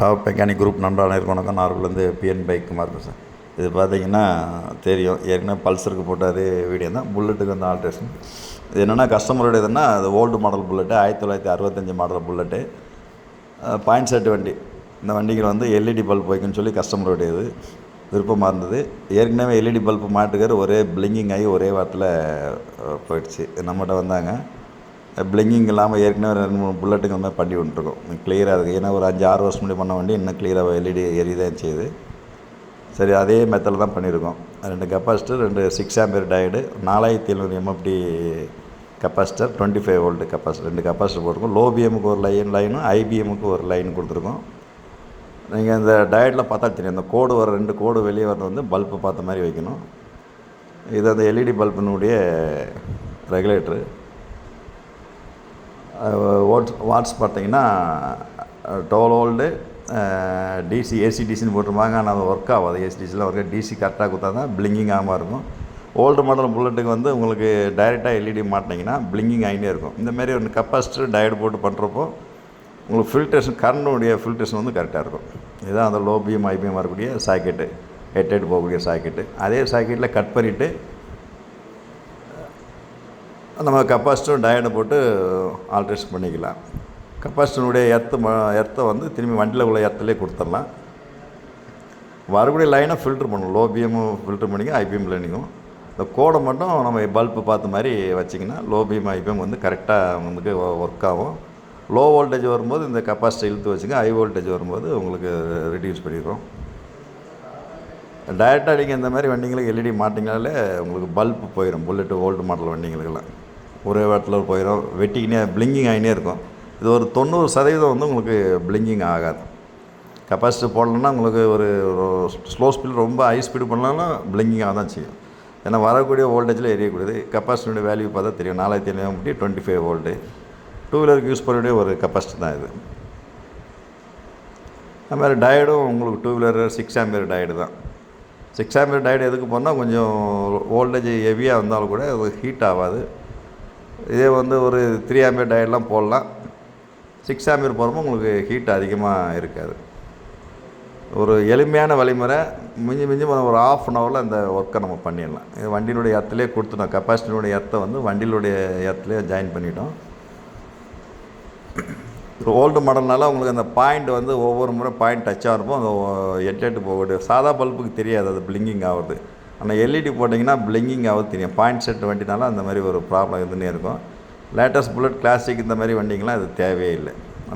Top mechanic group நண்பரான வணக்கம். நார்கோலேருந்து PN bike Kumar பேசுகிறேன் இது பார்த்தீங்கன்னா தெரியும். ஏற்கனவே பல்சருக்கு போட்ட அதே வீடியோ தான். புல்லட்டுக்கு வந்து ஆல்ட்ரேஷன் இது என்னென்னா கஸ்டமருடைய இதுன்னா அது ஓல்டு மாடல் புல்லட்டு ஆயிரத்தி தொள்ளாயிரத்தி அறுபத்தஞ்சி மாடல் புல்லட்டு பாயிண்ட் செட்டு வண்டி. இந்த வண்டிகள் வந்து எல்இடி பல்ப் வைக்கணும்னு சொல்லி கஸ்டமருடைய இது விருப்பமாக இருந்தது. ஏற்கனவே எல்இடி பல்ப் மாட்டுக்கார் ஒரே பிளிங்கிங் ஆகி ஒரே வாரத்தில் போயிடுச்சு. நம்மகிட்ட வந்தாங்க. பிளிங்கிங் இல்லாமல் ஏற்கனவே ரெண்டு மூணு புல்லட்டுங்க மாதிரி பண்ணி விட்டுருக்கோம். கிளியராக இருக்குது ஏன்னா ஒரு அஞ்சு ஆறு வருஷம் முன்னாடி பண்ண வண்டி இன்னும் கிளியராக எல்இடி எரிதான் செய்யுது சரி அதே மெத்தடில் தான் பண்ணியிருக்கோம் ரெண்டு கெப்பாசிட்டர் ரெண்டு சிக்ஸ் ஆம்பியர் டயடு நாலாயிரத்தி எழுநூறு MFD capacitor twenty five volt capacitor ரெண்டு கெப்பாசிட்டர் போட்டிருக்கோம். லோ பிஎம்முக்கு ஒரு லைன் லைனும் ஐபிஎம்முக்கு ஒரு லைன் கொடுத்துருக்கோம். நீங்கள் இந்த டயட்டில் பார்த்தா தெரியும். அந்த கோடு வர ரெண்டு கோடு வெளியே வர்றது வந்து பல்பு பார்த்த மாதிரி வைக்கணும். இது அந்த எல்இடி பல்பினுடைய ரெகுலேட்ரு வாட்ஸ் வாட்ஸ் பார்த்தீங்கன்னா டோல் ஓல்டு டிசி ஏசி டிசின்னு போட்டிருப்பாங்க. ஆனால் அது ஒர்க் ஆகாது. ஏசி டிசியில் ஒர்க் டிசி கரெக்டாக கொடுத்தா தான் பிளிங்கிங் ஆகாமல் இருக்கும். ஓல்டு மாடல் புல்லட்டுக்கு வந்து உங்களுக்கு டைரெக்டாக எல்இடி மாட்டினீங்கன்னா பிளிங்கிங் ஆகிட்டே இருக்கும். இந்தமாரி ஒரு கெப்பாசிட்டர் டயட் போட்டு பண்ணுறப்போ உங்களுக்கு ஃபில்ட்ரேஷன் கரண்டுடைய ஃபில்ட்ரேஷன் வந்து கரெக்டாக இருக்கும். இதுதான் அந்த லோ பிஎம் ஐபிஎம் வரக்கூடிய சாக்கெட்டு ஹெட் ஹெட் போகக்கூடிய சாக்கெட்டு அதே சாக்கெட்டில் கட் பண்ணிவிட்டு நம்ம கெப்பாசிட்டர் டயனை போட்டு ஆல்ட்ரேஷன் பண்ணிக்கலாம். கெப்பாசிட்டனுடைய எர்த்து ம எர்த்தை வந்து திரும்பி வண்டியில் உள்ள எர்த்துலேயே கொடுத்துடலாம். வரக்கூடிய லைனை ஃபில்ட்ரு பண்ணணும். லோ பிஎம்மும் ஃபில்ட்ரு பண்ணிக்க ஐபிஎம் லைனிங்கும் இந்த கோடை மட்டும் நம்ம பல்பு பார்த்த மாதிரி வச்சிங்கன்னா லோ பிஎம் ஐபிஎம் வந்து கரெக்டாக உங்களுக்கு ஒர்க் ஆகும். லோ வோல்டேஜ் வரும்போது இந்த கெப்பாசிட்டி இழுத்து வச்சுங்க ஹை வோல்டேஜ் வரும்போது உங்களுக்கு ரெடியூஸ் பண்ணிடுறோம். டைரெக்டாக நீங்கள் இந்த மாதிரி வண்டிங்களுக்கு எல்இடி மாட்டிங்கனாலே உங்களுக்கு பல்ப் போயிடும். புல்லட்டு ஓல்டு மாடல் வண்டிங்களுக்கெல்லாம். ஒரே இடத்துல போயிடும் வெட்டிக்கினே பிளிங்கிங் ஆகினே இருக்கும். இது ஒரு தொண்ணூறு சதவீதம் வந்து உங்களுக்கு பிளிங்கிங் ஆகாது. கெப்பாசிட்டி போடலன்னா உங்களுக்கு ஒரு ஸ்லோ ஸ்பீடு ரொம்ப ஹை ஸ்பீடு பண்ணாலும் பிளிங்கிங்காக தான் செய்யும். ஏன்னா வரக்கூடிய வோல்டேஜில் எரியக்கூடியது. கெப்பாசிட்டியோட வேல்யூ பார்த்தா தெரியும். நாலாயிரத்தி ஐநூறு டுவெண்ட்டி ஃபைவ் வோல்ட்டு டூ வீலருக்கு யூஸ் பண்ணக்கூடிய ஒரு கெப்பாசிட்டி தான் இது. அது மாதிரி டயடும் உங்களுக்கு two wheeler six ampere diode தான். சிக்ஸ் ஆம்பியர் டயடு எதுக்கு போனால் கொஞ்சம் வோல்டேஜ் ஹெவியாக இருந்தாலும் கூட அது ஹீட் ஆகாது. இதே வந்து ஒரு த்ரீ ஆம்பியர் டயட்லாம் போடலாம். சிக்ஸ் ஆம்பியர் போகிறப்போ உங்களுக்கு ஹீட் அதிகமாக இருக்காது. ஒரு எளிமையான வழிமுறை மிஞ்சி மிஞ்சி ஒரு ஆஃப் அன் ஹவரில் அந்த ஒர்க்கை நம்ம பண்ணிடலாம். இது வண்டியினுடைய எர்த்துலேயே கொடுத்துட்டோம். கெப்பாசிட்டினுடைய எத்தை வந்து வண்டியினுடைய எர்த்துலேயே ஜாயின் பண்ணிட்டோம். ஒரு ஓல்டு மாடல்னால உங்களுக்கு அந்த பாயிண்ட் வந்து ஒவ்வொரு முறை பாயிண்ட் டச் ஆகிறப்போ அந்த எட்டு எட்டு போகுது. சாதா பல்புக்கு தெரியாது. அது பிளிங்கிங் ஆகுது. ஆனால் எல்இடி போட்டிங்கன்னா பிளிங்கிங் ஆகுது தெரியும். பாயிண்ட் செட் வண்டினால அந்த மாதிரி ஒரு ப்ராப்ளம் இருந்துன்னே இருக்கும். லேட்டஸ்ட் புல்லட் கிளாசிக் இந்த மாதிரி வண்டிங்கெலாம் இது தேவையே இல்லை.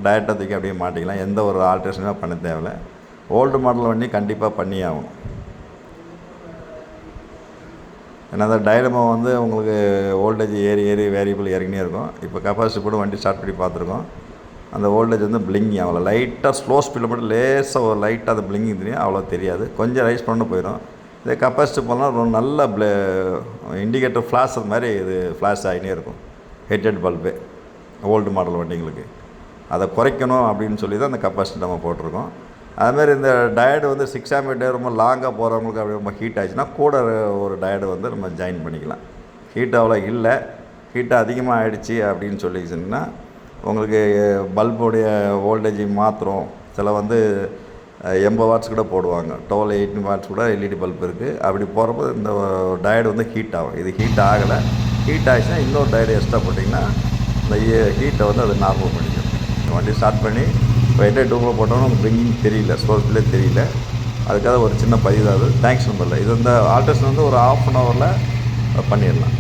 டயரெக்டாக தூக்கி அப்படியே மாட்டிக்கலாம். எந்த ஒரு ஆல்ட்ரேஷனுமே பண்ண தேவையில்லை. ஓல்டு மாடல் வண்டி கண்டிப்பாக பண்ணி ஆகணும். ஏன்னா அந்த டைலமோ வந்து உங்களுக்கு ஓல்டேஜ் ஏறி ஏறி வேரியபிள் இறங்கினே இருக்கும். இப்போ கெப்பாசிட்டி கூட வண்டி ஸ்டார்ட் பண்ணி பார்த்துருக்கோம். அந்த ஓல்டேஜ் வந்து பிளிங்கிங் அவ்வளோ லைட்டாக ஸ்லோ ஸ்பீடில் மட்டும் லேசாக ஒரு லைட்டாக அது பிளிங்கிங் தெரியும். அவ்வளோ தெரியாது. கொஞ்சம் ரைஸ் பண்ண போயிடும் இதே கெப்பாசிட்டி போனால் ரொம்ப நல்ல ப்ளே இண்டிகேட்டர் ஃப்ளாஷ் மாதிரி இது ஃப்ளாஷ் ஆகினே இருக்கும். ஹெட் பல்பு ஓல்டு மாடல் வண்டிங்களுக்கு அதை குறைக்கணும் அப்படின்னு சொல்லி தான் அந்த கெப்பாசிட்டி நம்ம போட்டிருக்கோம். அதுமாரி இந்த டயடு வந்து சிக்ஸ் ஆம்பியர் ரொம்ப லாங்காக போகிறவங்களுக்கு அப்படி ரொம்ப ஹீட் ஆச்சுன்னா கூட ஒரு டயடு வந்து நம்ம ஜாயின் பண்ணிக்கலாம். ஹீட் அவ்வளோ இல்லை. ஹீட் அதிகமாக ஆயிடுச்சு அப்படின்னு சொல்லி சொன்னால் உங்களுக்கு பல்புடைய வோல்டேஜ் மாற்றுறோம் சில வந்து எண்பது வாட்ஸ் கூட போடுவாங்க. டுவெல் எயிட்டின் வாட்ஸ் கூட எல்இடி பல்ப் இருக்குது அப்படி போகிறப்போ இந்த டயர்டு வந்து ஹீட் ஆகும். இது ஹீட் ஆகலை. ஹீட் ஆகிடுச்சுன்னா இன்னொரு டயடு எக்ஸ்ட்ரா போட்டிங்கன்னா இந்த ஹீட்டை வந்து அது நார்மல் பண்ணிக்கும். வண்டி ஸ்டார்ட் பண்ணி இப்போ எட்டே டூப்பில் போட்டோம்னா நமக்கு பிங்கிங் தெரியல ஸ்போர்ட்ஸ்லேயே தெரியல. அதுக்காக ஒரு சின்ன பதிவு தான் அது. தேங்க்ஸ் நம்பரில் இது இந்த ஆல்ட்ரேஷன் வந்து ஒரு ஆஃப் அன் ஹவரில் பண்ணிடலாம்.